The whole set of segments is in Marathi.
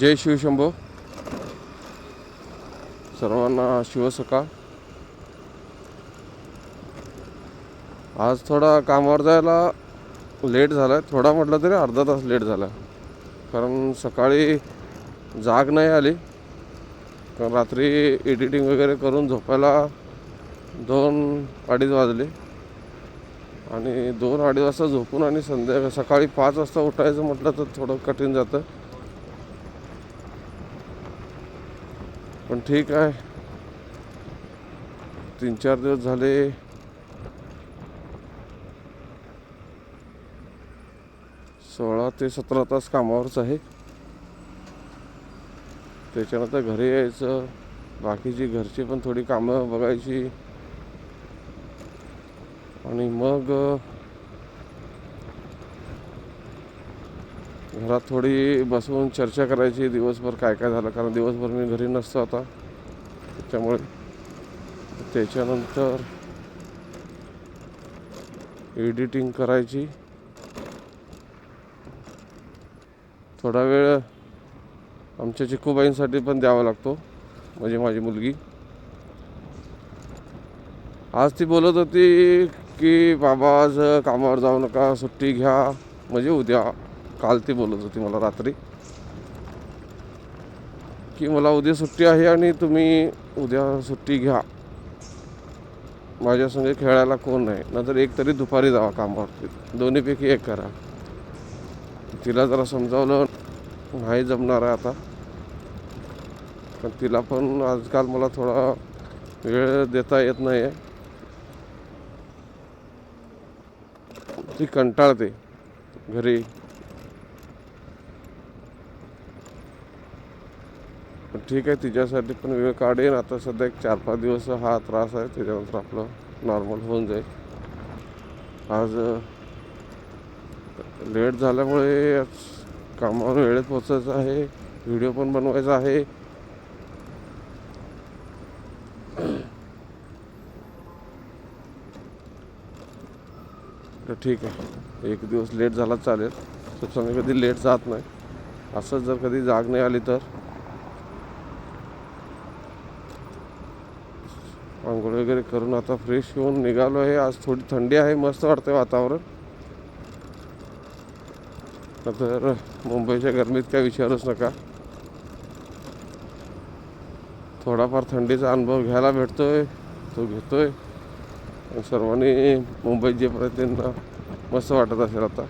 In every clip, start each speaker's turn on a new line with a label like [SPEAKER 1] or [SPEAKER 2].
[SPEAKER 1] जय शिवशंभो सर्वांना शिवसका आज थोडा कामावर जायला लेट झाला आहे थोडा म्हटलं तरी अर्धा तास लेट झाला कारण सकाळी जाग नाही आली. कारण रात्री एडिटिंग वगैरे करून झोपायला दोन अडीच वाजले. आणि दोन अडीच वाजता झोपून आणि संध्याकाळी सकाळी पाच वाजता उठायचं म्हटलं तर थोडं कठीण जातं. पण ठीक आहे. तीन चार दिवस झाले. सोळा ते सतरा तास कामावरच आहे. त्याच्यानंतर घरी यायचं. बाकीची घरची पण थोडी कामं बघायची. आणि मग घरात थोडी बसून चर्चा करायची दिवसभर काय काय झालं? कारण दिवसभर मी घरी नसतो आता. त्याच्यामुळे त्याच्यानंतर एडिटिंग करायची. थोडा वेळ आमच्या चिकूबाईंसाठी पण द्यावा लागतो म्हणजे माझी मुलगी. आज ती बोलत होती की बाबा आज कामावर जाऊ नका सुट्टी घ्या म्हणजे उद्या. काल ती बोलत होती मला रात्री की मला उद्या सुट्टी आहे आणि तुम्ही उद्या सुट्टी घ्या. माझ्या संगे खेळायला कोण नाही. नंतर एक तरी दुपारी जावा कामावरती. दोन्हीपैकी एक करा. तिला जरा समजावलं नाही जमणार आहे आता. पण तिला पण आजकाल मला थोडा वेळ देता येत नाही आहे ती कंटाळते घरी. पण ठीक आहे तिच्यासाठी पण वेळ काढेन. आता सध्या एक चार पाच दिवस हा त्रास आहे त्याच्यानंतर आपलं नॉर्मल होऊन जाईल. आज लेट झाल्यामुळे आज कामावर वेळेत पोचायचं आहे व्हिडिओ पण बनवायचा आहे. तर ठीक आहे एक दिवस लेट झाला चालेल. तसं कधी लेट जात नाही. असंच जर कधी जाग नाही आली तर? वगैरे करून आता फ्रेश होऊन निघालो आहे. आज थोडी थंडी आहे मस्त वाटते वातावरण. तर मुंबईच्या गरमीत काय विचारूच नका. थोडाफार थंडीचा अनुभव घ्यायला भेटतोय तो घेतोय. सर्वांनी मुंबईत जेपर्यंत त्यांना मस्त वाटत असेल आता.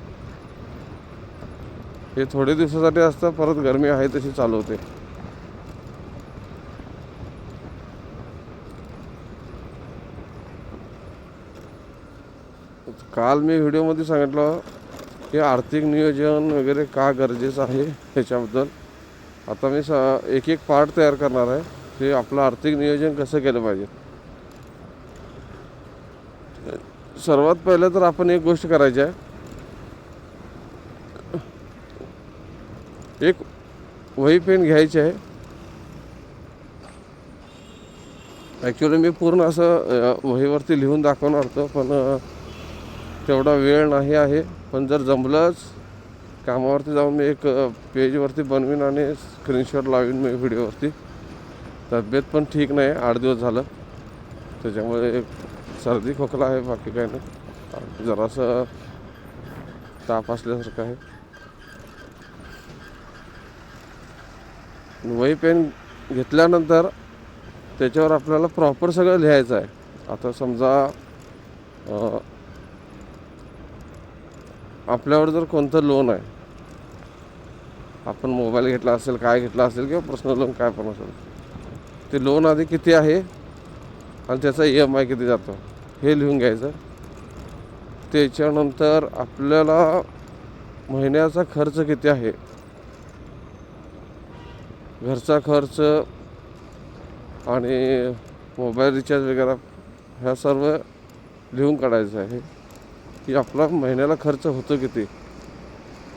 [SPEAKER 1] हे थोडे दिवसासाठी असतं परत गरमी आहे तशी चालू होते. काल मी व्हिडिओमध्ये सांगितलं की आर्थिक नियोजन वगैरे का गरजेचं आहे ह्याच्याबद्दल. आता मी स एक एक पार्ट तयार करणार आहे. ते आपलं आर्थिक नियोजन कसं केलं पाहिजे. सर्वात पहिलं तर आपण एक गोष्ट करायची आहे. एक वही पेन घ्यायची आहे. ॲक्च्युली मी पूर्ण असं वहीवरती लिहून दाखवणार होतं पण तेवढा वेळ नाही आहे. पण जर जमलंच कामावरती जाऊन मी एक पेजवरती बनवीन आणि स्क्रीनशॉट लावीन मी व्हिडिओवरती. तब्येत पण ठीक नाही आठ दिवस झालं. त्याच्यामुळे सर्दी खोकला आहे बाकी काही नाही. जरासं ताप असल्यासारखं आहे. वही पेन घेतल्यानंतर त्याच्यावर आपल्याला प्रॉपर सगळं लिहायचं आहे. आता समजा आपल्यावर जर कोणतं लोन आहे आपण मोबाईल घेतला असेल काय घेतला असेल किंवा पर्सनल लोन काय पण असेल ते लोन आधी किती आहे आणि त्याचा ई एम आय किती जातो हे लिहून घ्यायचं. त्याच्यानंतर आपल्याला महिन्याचा खर्च किती आहे घरचा खर्च आणि मोबाईल रिचार्ज वगैरे ह्या सर्व लिहून काढायचं आहे. की आपला महिन्याला खर्च होतो किती?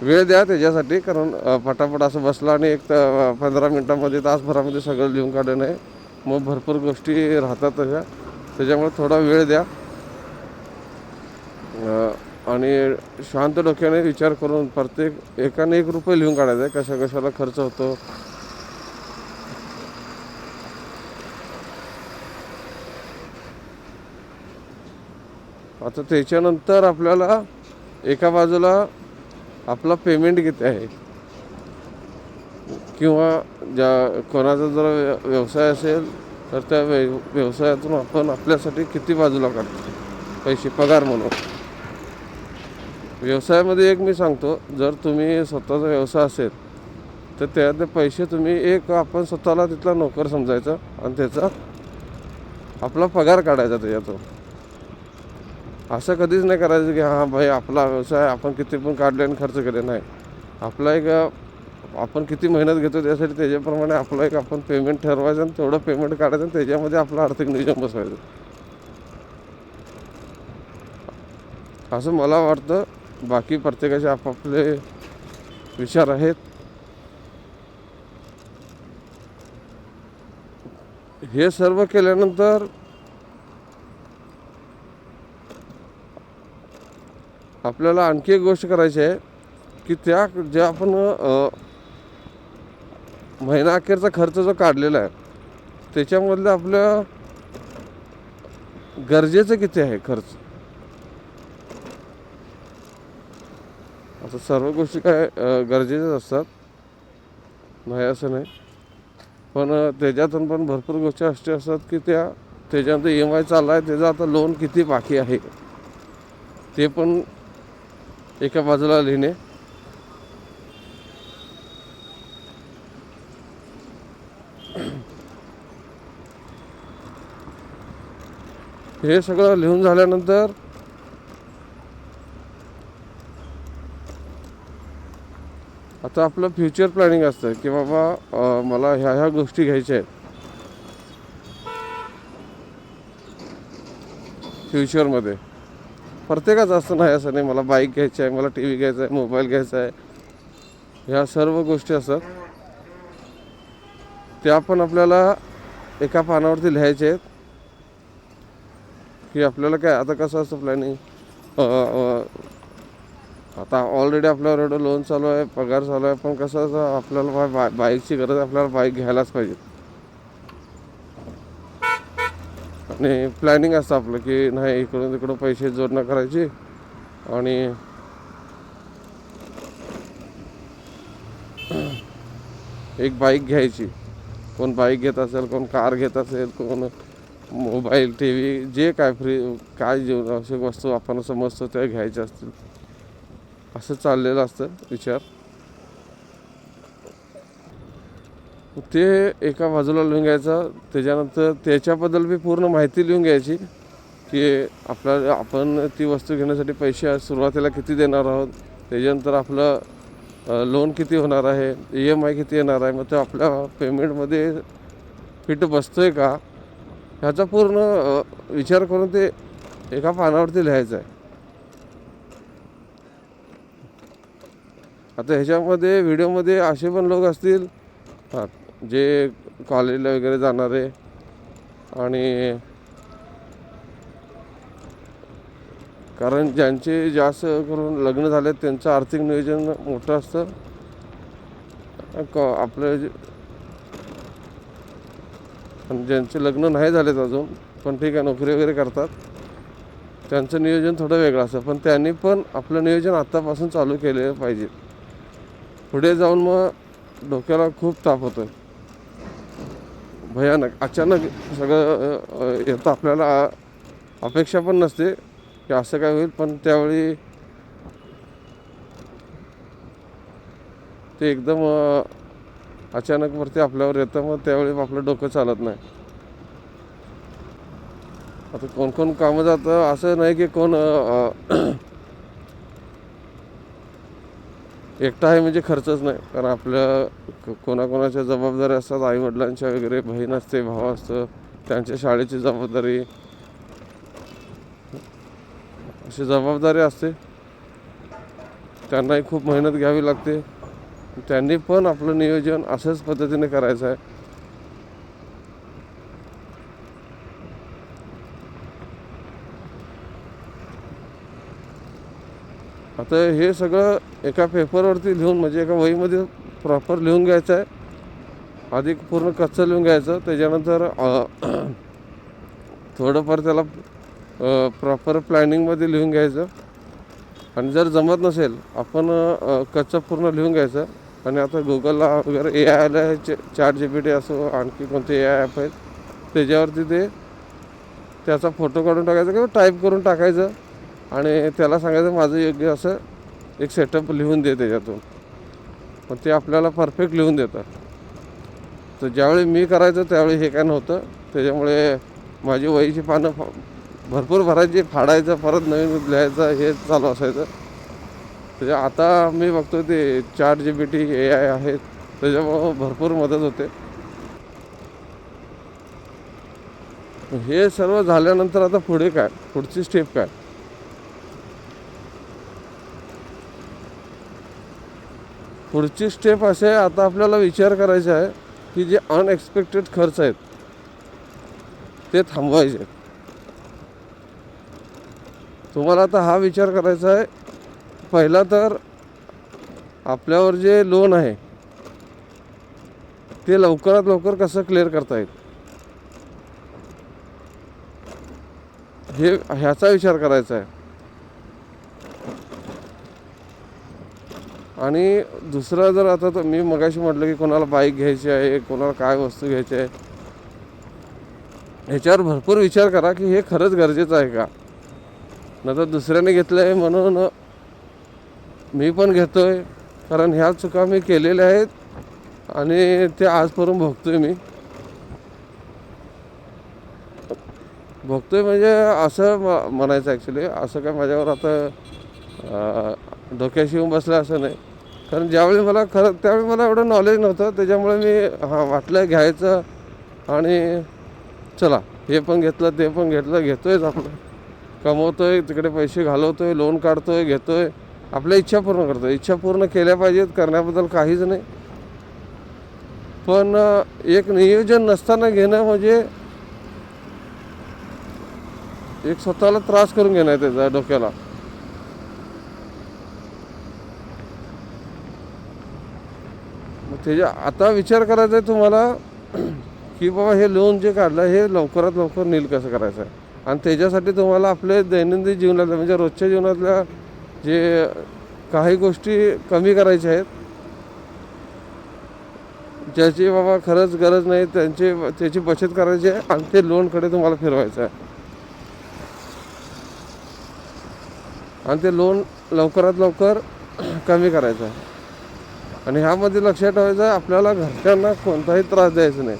[SPEAKER 1] वेळ द्या त्याच्यासाठी कारण पटापट असं बसला आणि एक तर पंधरा मिनटामध्ये तासभरामध्ये सगळं लिहून काढणं आहे. मग भरपूर गोष्टी राहतात त्याच्या त्याच्यामुळे थोडा वेळ द्या. आणि शांत डोक्याने विचार करून प्रत्येक एकाने एक रुपये लिहून काढायचा आहे. कशा कशाला खर्च होतो? आता त्याच्यानंतर आपल्याला एका बाजूला आपला पेमेंट किती आहे? किंवा ज्या कोणाचा जर व्य- व्यवसाय असेल तर त्या व्य व्यवसायातून आपण आपल्यासाठी किती बाजूला काढतो? पैसे पगार म्हणून. व्यवसायामध्ये एक मी सांगतो जर तुम्ही स्वतःचा व्यवसाय असेल तर त्यातले पैसे तुम्ही एक आपण स्वतःला तिथला नोकर समजायचा आणि त्याचा आपला पगार काढायचा त्याच्यातून. असं कधीच नाही करायचं की हां भाई आपला व्यवसाय आपण किती पण काढले आणि खर्च केले. नाही. आपला एक आपण किती मेहनत घेतो त्यासाठी त्याच्याप्रमाणे आपलं एक आपण पेमेंट ठरवायचं आणि तेवढं पेमेंट काढायचं आणि त्याच्यामध्ये आपलं आर्थिक नियोजन बसवायचं. असं मला वाटतं. बाकी प्रत्येकाचे आपापले विचार आहेत. हे सर्व केल्यानंतर आपल्याला आणखी एक गोष्ट करायची आहे की त्या जे आपण महिना अखेरचा खर्च जो काढलेला आहे त्याच्यामधलं आपल्या गरजेचं किती आहे खर्च? आता सर्व गोष्टी काय गरजेच्याच असतात. नाही असं नाही. पण त्याच्यातून पण भरपूर गोष्टी अशा असतात की त्या त्याच्यानंतर ई एम आय चालला आहे त्याचं आता लोन किती बाकी आहे? ते पण एका बाजूला लिहिणे. हे सगळं लिहून झाल्यानंतर आता आपलं फ्युचर प्लॅनिंग असतं की बाबा मला ह्या ह्या गोष्टी घ्यायच्या आहेत. फ्युचरमध्ये प्रत्येकाचं असं नाही असं नाही. मला बाईक घ्यायची आहे मला टी व्ही घ्यायचा आहे मोबाईल घ्यायचा आहे. ह्या सर्व गोष्टी असतात. त्या पण आपल्याला एका पानावरती लिहायचे आहेत. की आपल्याला काय आता कसं असतं प्लॅनिंग आता ऑलरेडी आपल्यावर एवढं लोन चालू आहे पगार चालू आहे पण कसं असं आपल्याला बा- बा बाईकची गरज आपल्याला बाईक घ्यायलाच पाहिजे. आणि प्लॅनिंग असतं आपलं की नाही इकडून तिकडून पैसे जोडणं करायची आणि एक बाईक घ्यायची. कोण बाईक घेत असेल कोण कार घेत असेल कोण मोबाईल टी व्ही जे काय फ्री काय जीवनावश्यक वस्तू आपण समजतो त्या घ्यायच्या असतील. असं चाललेलं असतं विचार. ते एका बाजूला लिहून घ्यायचं त्याच्यानंतर त्याच्याबद्दल बी पूर्ण माहिती लिहून घ्यायची की आपल्या आपण ती वस्तू घेण्यासाठी पैसे सुरुवातीला किती देणार आहोत त्याच्यानंतर आपलं लोन किती होणार आहे ई एम आय किती येणार आहे मग ते आपल्या पेमेंटमध्ये फिट बसतो आहे का ह्याचा पूर्ण विचार करून ते एका पानावरती लिहायचं आहे आता ह्याच्यामध्ये व्हिडिओमध्ये असे पण लोक असतील हां जे कॉलेजला वगैरे जाणारे आणि कारण ज्यांचे जास्त करून लग्न झाले त्यांचं आर्थिक नियोजन मोठं असतं. क- आपलं जे- आणि ज्यांचे लग्न नाही झालेत अजून पण ठीक आहे नोकरी वगैरे करतात. त्यांचं नियोजन थोडं वेगळं असतं पण त्यांनी पण आपलं नियोजन आत्तापासून चालू केलेलं पाहिजे. पुढे जाऊन मग डोक्याला खूप ताप होतो भयानक. अचानक सगळं येतं. आपल्याला अपेक्षा पण नसते की असं काय होईल पण त्यावेळी ते एकदम अचानक वरती आपल्यावर येतं. मग त्यावेळी आपलं डोकं चालत नाही. आता कोण कोण कामं जातं? असं नाही की कोण एकटा आहे म्हणजे खर्चच नाही. कारण आपल्या कोणाकोणाच्या जबाबदाऱ्या असतात आईवडिलांच्या वगैरे बहीण असते भाव असतं त्यांच्या शाळेची जबाबदारी. अशी जबाबदारी असते. त्यांनाही खूप मेहनत घ्यावी लागते. त्यांनी पण आपलं नियोजन अशाच पद्धतीने करायचं आहे. आता हे सगळं एका पेपरवरती लिहून म्हणजे एका वहीमध्ये प्रॉपर लिहून घ्यायचं आहे. आधी पूर्ण कच्चं लिहून घ्यायचं. त्याच्यानंतर थोडंफार त्याला प्रॉपर प्लॅनिंगमध्ये लिहून घ्यायचं. आणि जर जमत नसेल आपण कच्चं पूर्ण लिहून घ्यायचं. आणि आता गुगलला वगैरे ए आय आलं आहे चार जी पी टी असो आणखी कोणते ए आय ॲप आहेत त्याच्यावरती ते त्याचा फोटो काढून टाकायचा किंवा टाईप करून टाकायचं. आणि त्याला सांगायचं माझं योग्य असं एक सेटअप लिहून दे त्याच्यातून. पण ते आपल्याला परफेक्ट लिहून देतात. तर ज्यावेळी मी करायचं त्यावेळी हे काय नव्हतं. त्याच्यामुळे माझी वहीची पानं भरपूर भरायची फाडायचं परत नवीन लिहायचं हे चालू असायचं. त्याच्या आता मी बघतो ते चार G B T A I आहेत त्याच्यामुळं भरपूर मदत होते. हे सर्व झाल्यानंतर आता पुढे काय? पुढची स्टेप काय? पुढची स्टेप असे आता आपल्याला विचार करायचा आहे की जे अनएक्सपेक्टेड खर्च आहेत ते थांबवायचे तुम्हाला आता हा विचार करायचा आहे पहिला तर आपल्यावर जे लोन आहे ते लवकरात लवकर कसं क्लिअर करता येईल? हे ह्याचा विचार करायचा आहे. आणि दुसरं जर आता तर मी मगाशी म्हटलं की कोणाला बाईक घ्यायची आहे कोणाला काय वस्तू घ्यायची आहे ह्याच्यावर भरपूर विचार करा की हे खरंच गरजेचं आहे का? नंतर तर दुसऱ्याने घेतलं आहे म्हणून मी पण घेतो आहे कारण ह्या चुका मी केलेल्या आहेत आणि ते आजपर्यंत भोगतोय मी. भोगतोय म्हणजे असं म म्हणायचं ॲक्च्युली असं काय माझ्यावर आता डोक्याशी येऊन बसलं असं नाही. कारण ज्यावेळी मला खरं त्यावेळी मला एवढं नॉलेज नव्हतं त्याच्यामुळे मी हां वाटलं घ्यायचं आणि चला हे पण घेतलं ते पण घेतलं घेतोयच आपलं कमवतोय तिकडे पैसे घालवतोय लोन काढतोय घेतोय. आपल्या इच्छा पूर्ण करतोय. इच्छा पूर्ण केल्या पाहिजेत करण्याबद्दल काहीच नाही. पण एक नियोजन नसताना घेणं म्हणजे एक स्वतःला त्रास करून घेणं आहे त्याचा डोक्याला. त्याच्या आता विचार करायचा आहे तुम्हाला की बाबा हे लोन जे काढलं हे लवकरात लवकर नील कसं करायचं आहे? आणि त्याच्यासाठी तुम्हाला आपले दैनंदिन जीवनातल्या म्हणजे रोजच्या जीवनातल्या जे काही गोष्टी कमी करायच्या आहेत ज्याची बाबा खरंच गरज नाही त्यांची त्याची बचत करायची आहे आणि ते लोनकडे तुम्हाला फिरवायचं आहे. आणि ते लोन लवकरात लवकर कमी करायचं आहे. आणि ह्यामध्ये लक्षात ठेवायचं आपल्याला घरच्यांना कोणताही त्रास द्यायचा नाही.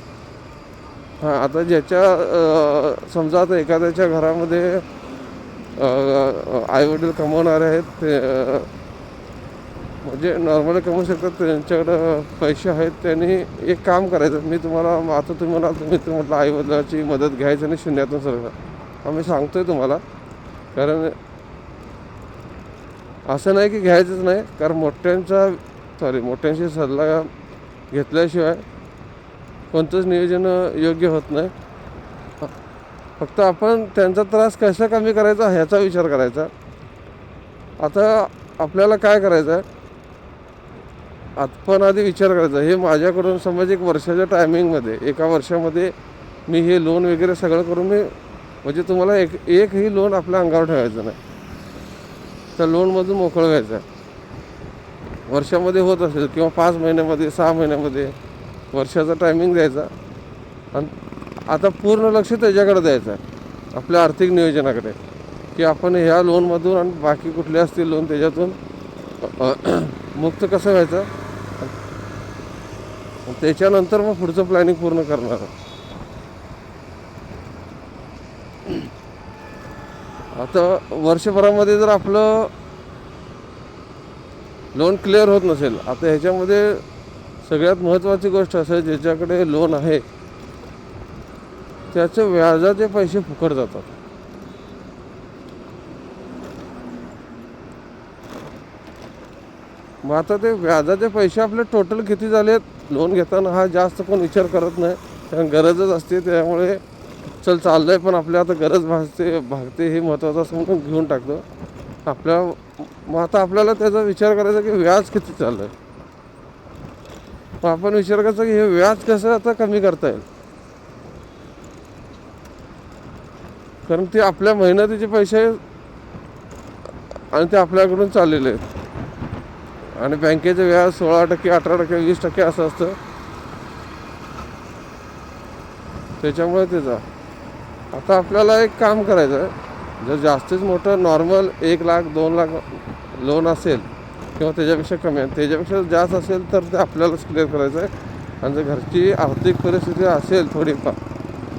[SPEAKER 1] हां आता ज्याच्या समजा आता एखाद्याच्या घरामध्ये आईवडील कमवणारे आहेत ते म्हणजे नॉर्मली कमवू शकतात त्यांच्याकडं पैसे आहेत त्यांनी एक काम करायचं मी तुम्हाला आता तुम्ही मला तुम्ही तुम्हाला म्हटलं मदत घ्यायची आणि शून्यातून सगळं. आम्ही सांगतोय तुम्हाला कारण असं नाही की घ्यायचंच नाही कारण मोठ्यांचा सॉरी मोठ्यांशी सल्ला घेतल्याशिवाय कोणतंच नियोजन योग्य होत नाही. फक्त आपण त्यांचा त्रास कसा कमी करायचा ह्याचा विचार करायचा. आता आपल्याला काय करायचं आहे आपण आधी विचार करायचा. हे माझ्याकडून समज एक वर्षाच्या टायमिंगमध्ये एका वर्षामध्ये मी हे लोन वगैरे सगळं करून मी म्हणजे तुम्हाला एक एकही लोन आपल्या अंगावर ठेवायचं नाही. त्या लोनमधून मोकळं व्हायचं. आहे वर्षामध्ये होत असेल किंवा पाच महिन्यामध्ये सहा महिन्यामध्ये वर्षाचा टायमिंग द्यायचा. आणि आता पूर्ण लक्ष त्याच्याकडे द्यायचं आहे आपल्या आर्थिक नियोजनाकडे. की आपण ह्या लोनमधून आणि बाकी कुठले असतील लोन त्याच्यातून मुक्त कसं व्हायचं? त्याच्यानंतर मग पुढचं प्लॅनिंग पूर्ण करणार आता वर्षभरामध्ये जर आपलं लोन क्लिअर होत नसेल आता ह्याच्यामध्ये सगळ्यात महत्त्वाची गोष्ट असं ज्याच्याकडे लोन आहे त्याचे व्याजाचे पैसे फुकट जातात. मग आता ते व्याजाचे पैसे आपले टोटल किती झालेत लोन घेताना हा जास्त कोण विचार करत नाही कारण गरजच असते त्यामुळे चल चाललंय पण आपल्या आता गरज भासते भागते हे महत्त्वाचं असं म्हणून घेऊन टाकतो. आपल्या मग आता आपल्याला त्याचा विचार करायचा की व्याज किती चाललं आहे मग आपण विचार करायचा की हे व्याज कसं आता कमी करता येईल? कारण ते आपल्या मेहनतीचे पैसे आहेत आणि ते आपल्याकडून चाललेले आहेत. आणि बँकेचं व्याज सोळा टक्के अठरा टक्के वीस टक्के असं असतं. त्याच्यामुळे त्याचा आता आपल्याला एक काम करायचं आहे जर जास्तीच मोठं नॉर्मल एक लाख दोन लाख लोन असेल किंवा त्याच्यापेक्षा कमी आहे. त्याच्यापेक्षा जास्त असेल तर ते आपल्यालाच क्लिअर करायचं आहे. आणि जर घरची आर्थिक परिस्थिती असेल थोडीफार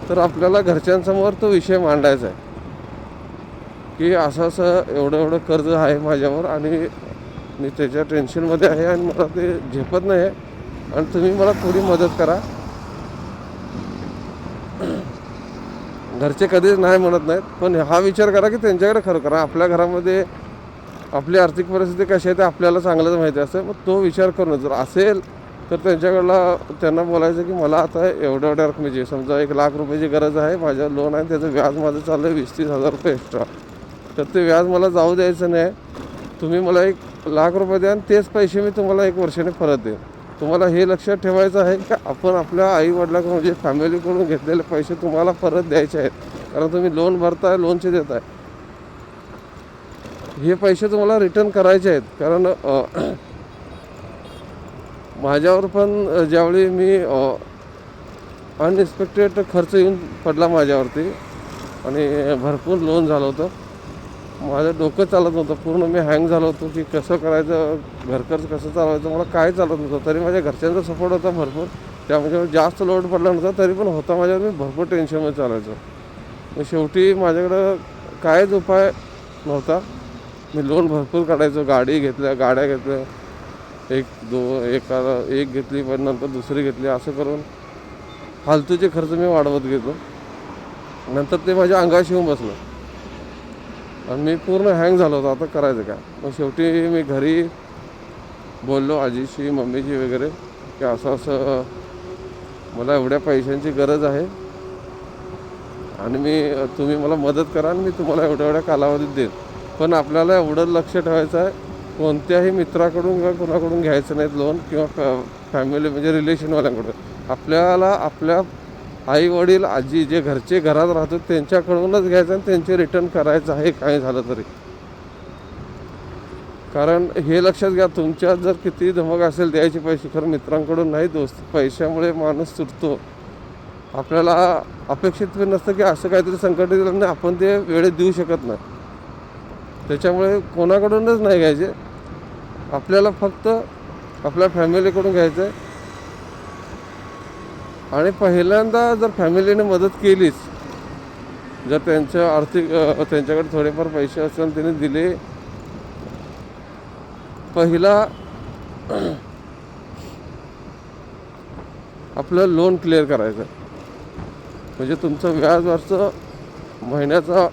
[SPEAKER 1] तर आपल्याला घरच्यांसमोर तो विषय मांडायचा आहे. की असं असं एवढं एवढं कर्ज आहे माझ्यावर आणि मी त्याच्या टेन्शनमध्ये आहे आणि मला ते झेपत नाही आहे. आणि तुम्ही मला थोडी मदत करा. घरचे कधीच नाही म्हणत नाहीत पण हा विचार करा की त्यांच्याकडे खरं करा. आपल्या घरामध्ये आपली आर्थिक परिस्थिती कशी आहे ते आपल्याला चांगलंच माहिती असं मग तो विचार करून जर असेल तर त्यांच्याकडला त्यांना बोलायचं की मला आता एवढ्या एवढ्या रकमेची समजा एक लाख रुपयाची गरज आहे माझ्या लोन आहे त्याचं व्याज माझं चाललं आहे वीस तीस हजार रुपये एक्स्ट्रा तर ते व्याज मला जाऊ द्यायचं नाही. तुम्ही मला एक लाख रुपये द्या आणि तेच पैसे मी तुम्हाला एक वर्षाने परत देईन. तुम्हाला हे लक्षात ठेवायचं आहे की आपण आपल्या आई म्हणजे फॅमिलीकडून घेतलेले पैसे तुम्हाला परत द्यायचे आहेत. कारण तुम्ही लोन भरताय लोनचे देताय. हे पैसे तुम्हाला रिटर्न करायचे आहेत. कारण माझ्यावर पण ज्यावेळी मी अनएक्सपेक्टेड खर्च येऊन पडला माझ्यावरती आणि भरपूर लोन झालं होतं. माझं डोकं चालत नव्हतं. पूर्ण मी हँग झालो होतो की कसं करायचं घरखर्च कसं चालवायचं मला काय चालत नव्हतं. तरी माझ्या घरच्यांचा सपोर्ट होता भरपूर. त्यामुळे जास्त लोड पडला नव्हता तरी पण होता माझ्यावर. मी भरपूर टेन्शनमध्ये चालायचो. शेवटी माझ्याकडं कायच उपाय नव्हता. मी लोन भरपूर काढायचो गाडी घेतल्या गाड्या घेतल्या. एक दो एका एक घेतली पण नंतर दुसरी घेतली असं करून फालतूचे खर्च मी वाढवत घेतो नंतर ते माझ्या अंगाशी येऊन बसलं. आणि मी पूर्ण हँग झालो होतो. आता करायचं काय? मग शेवटी मी घरी बोललो आजीशी मम्मीशी वगैरे की असं असं मला एवढ्या पैशांची गरज आहे. आणि मी तुम्ही मला मदत करा आणि मी तुम्हाला एवढ्या एवढ्या कालावधीत देईन. पण आपल्याला एवढं लक्ष ठेवायचं आहे कोणत्याही मित्राकडून किंवा कोणाकडून घ्यायचं नाहीत लोन किंवा फॅमिली म्हणजे रिलेशनवाल्यांकडून आपल्याला आपल्या आई वडील आजी जे घरचे घरात राहतात त्यांच्याकडूनच घ्यायचं आणि त्यांचे रिटर्न करायचं आहे काय झालं तरी. कारण हे लक्षात घ्या तुमच्यात जर किती धमक असेल द्यायचे पैसे खरं मित्रांकडून नाही दोस्त पैशामुळे माणूस सुटतो. आपल्याला अपेक्षित पण नसतं की असं काहीतरी संकट येईल आणि आपण ते वेळेत देऊ शकत नाही. त्याच्यामुळे कोणाकडूनच नाही घ्यायचे. आपल्याला फक्त आपल्या फॅमिलीकडून घ्यायचं आहे आणि पहिल्यांदा जर फॅमिलीने मदत केलीच जर त्यांच्या आर्थिक त्यांच्याकडे थोडेफार पैसे असेल त्यांनी दिले. पहिला आपलं लोन क्लिअर करायचं. म्हणजे तुमचं व्याज वरचं महिन्याचा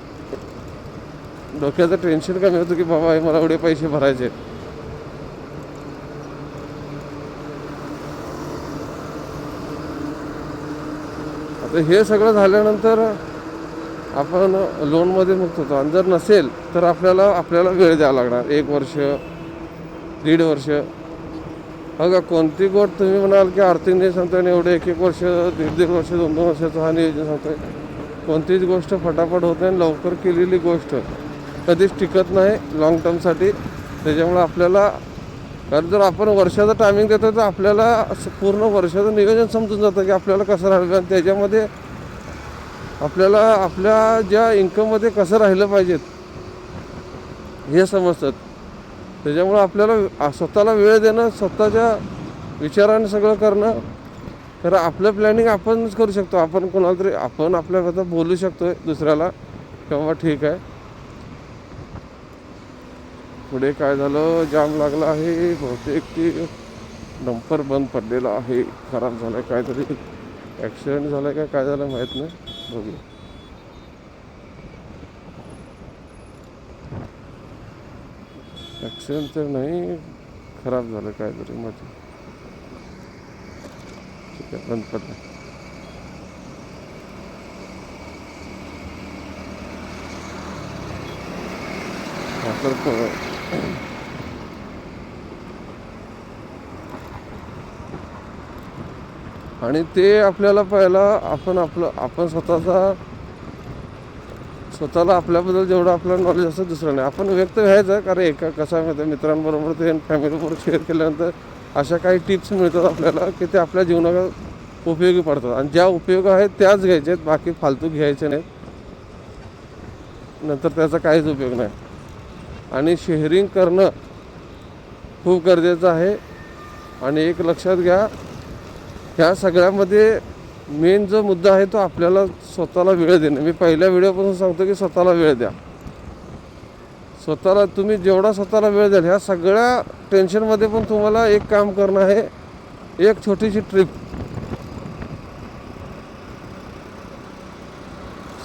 [SPEAKER 1] डोक्याचं टेन्शन कमी होतं की बाबा हे मला एवढे पैसे भरायचे आहेत. आता हे सगळं झाल्यानंतर आपण लोनमध्ये मुक्त होतो. आणि जर नसेल तर आपल्याला आपल्याला वेळ द्यावा लागणार. एक वर्ष दीड वर्ष. बघा कोणती गोष्ट तुम्ही म्हणाल की आर्थिक नियोजन सांगतो आणि एवढे एक एक वर्ष दीड दीड वर्ष दोन दोन वर्षाचं हा नियोजन सांगतोय. कोणतीच गोष्ट फटाफट होत नाही आणि लवकर केलेली गोष्ट. कधीच टिकत नाही लॉंग टर्मसाठी त्याच्यामुळे आपल्याला कारण जर आपण वर्षाचं टायमिंग देतो तर आपल्याला असं पूर्ण वर्षाचं नियोजन समजून जातं की आपल्याला कसं राहिलं आणि त्याच्यामध्ये आपल्याला आपल्या ज्या इन्कममध्ये कसं राहिलं पाहिजेत हे समजतात. त्याच्यामुळं आपल्याला स्वतःला वेळ देणं स्वतःच्या विचाराने सगळं करणं तर आपलं प्लॅनिंग आपणच करू शकतो. आपण कोणाला तरी आपण आपल्याबद्दल बोलू शकतो दुसऱ्याला किंवा ठीक आहे. पुढे काय झालं? जाम लागला आहे. बहुतेक ते डंपर बंद पडलेला आहे. खराब झालं काहीतरी. ॲक्सिडेंट झालं का काय झालं माहीत नाही. बघू. ॲक्सिडेंट तर नाही. खराब झालं काहीतरी माझी ठीक आहे बंद पडलं. तर आणि ते आपल्याला पाहायला आपण आपलं आपण स्वतःचा स्वतःला आपल्याबद्दल जेवढं आपलं नॉलेज असतं दुसरं नाही. आपण व्यक्त व्हायचं कारण एका कसं आहे माहिती आहे, मित्रांबरोबर ते फॅमिलीबरोबर शेअर केल्यानंतर अशा काही टिप्स मिळतात आपल्याला की ते आपल्या जीवनाला उपयोगी पडतात. आणि ज्या उपयोग आहेत त्याच घ्यायचे आहेत बाकी फालतू घ्यायचे नाहीत. नंतर त्याचा काहीच उपयोग नाही. आणि शेअरिंग करणं खूप गरजेचं आहे. आणि एक लक्षात घ्या ह्या सगळ्यामध्ये मेन जो मुद्दा आहे तो आपल्याला स्वतःला वेळ देणं. मी पहिल्या व्हिडिओपासून सांगतो की स्वतःला वेळ द्या. स्वतःला तुम्ही जेवढा स्वतःला वेळ द्याल ह्या सगळ्या टेन्शनमध्ये पण तुम्हाला एक काम करणं आहे. एक छोटीशी ट्रिप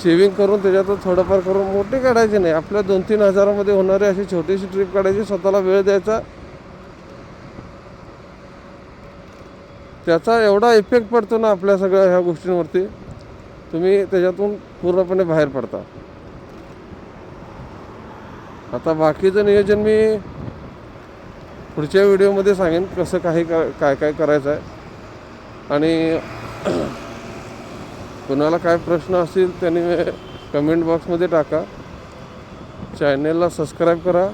[SPEAKER 1] शेविंग करून त्याच्यातून थोडंफार करून मोठी काढायची नाही. आपल्या दोन तीन हजारामध्ये होणारी अशी छोटीशी ट्रिप काढायची स्वतःला वेळ द्यायचा. त्याचा एवढा इफेक्ट पडतो ना आपल्या सगळ्या ह्या गोष्टींवरती तुम्ही त्याच्यातून पूर्णपणे बाहेर पडता. आता बाकीचं नियोजन मी पुढच्या व्हिडिओमध्ये सांगेन कसं काही का- काय काय करायचं आहे आणि कुणाला काय प्रश्न असतील त्यांनी कमेंट बॉक्समध्ये टाका. चॅनेलला सबस्क्राईब करा.